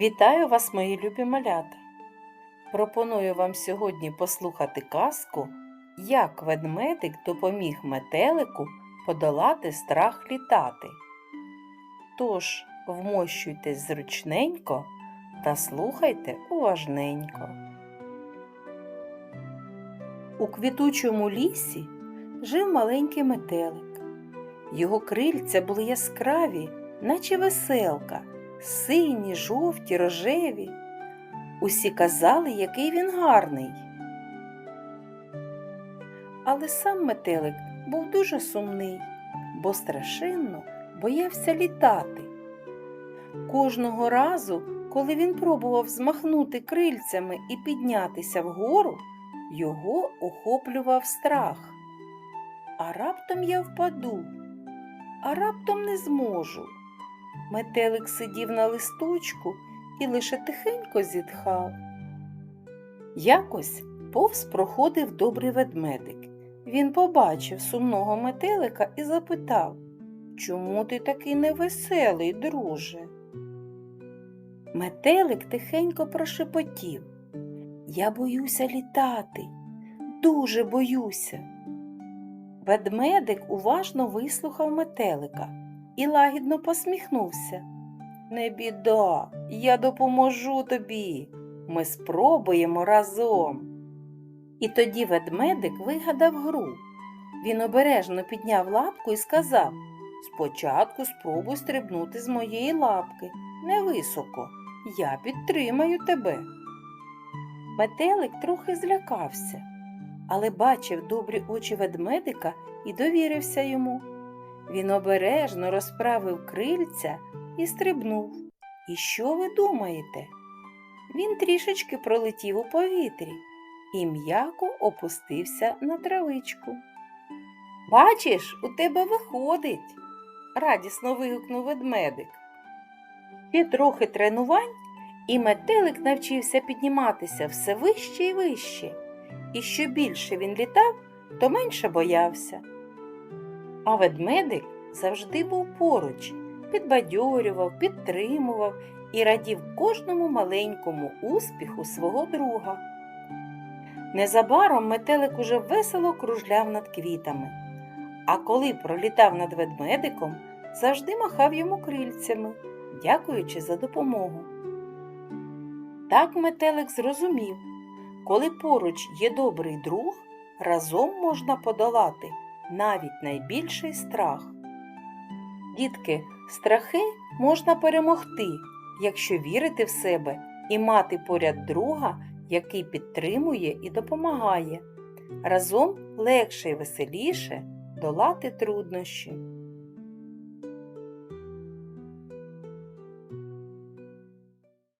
Вітаю вас, мої любі малята! Пропоную вам сьогодні послухати казку, як ведмедик допоміг метелику подолати страх літати. Тож, вмощуйтесь зручненько та слухайте уважненько. У квітучому лісі жив маленький метелик. Його крильця були яскраві, наче веселка, сині, жовті, рожеві. Усі казали, який він гарний. Але сам метелик був дуже сумний, бо страшенно боявся літати. Кожного разу, коли він пробував змахнути крильцями і піднятися вгору, його охоплював страх. А раптом я впаду, а раптом не зможу. Метелик сидів на листочку і лише тихенько зітхав. Якось повз проходив добрий ведмедик. Він побачив сумного метелика і запитав Чому ти такий невеселий, друже? Метелик тихенько прошепотів. Я боюся літати, дуже боюся. Ведмедик уважно вислухав метелика і лагідно посміхнувся. Не біда, я допоможу тобі. Ми спробуємо разом. І тоді ведмедик вигадав гру. Він обережно підняв лапку і сказав Спочатку спробуй стрибнути з моєї лапки невисоко. Я підтримаю тебе. Метелик трохи злякався, але бачив добрі очі ведмедика і довірився йому. Він обережно розправив крильця і стрибнув. І що ви думаєте? Він трішечки пролетів у повітрі і м'яко опустився на травичку. Бачиш, у тебе виходить, радісно вигукнув ведмедик. Ще трохи тренувань, і метелик навчився підніматися все вище і вище, і що більше він літав, то менше боявся. А ведмедик завжди був поруч, підбадьорював, підтримував і радів кожному маленькому успіху свого друга. Незабаром метелик уже весело кружляв над квітами, а коли пролітав над ведмедиком, завжди махав йому крильцями, дякуючи за допомогу. Так метелик зрозумів, коли поруч є добрий друг, разом можна подолати навіть найбільший страх. Дітки, страхи можна перемогти, якщо вірити в себе і мати поряд друга, який підтримує і допомагає. Разом легше і веселіше долати труднощі.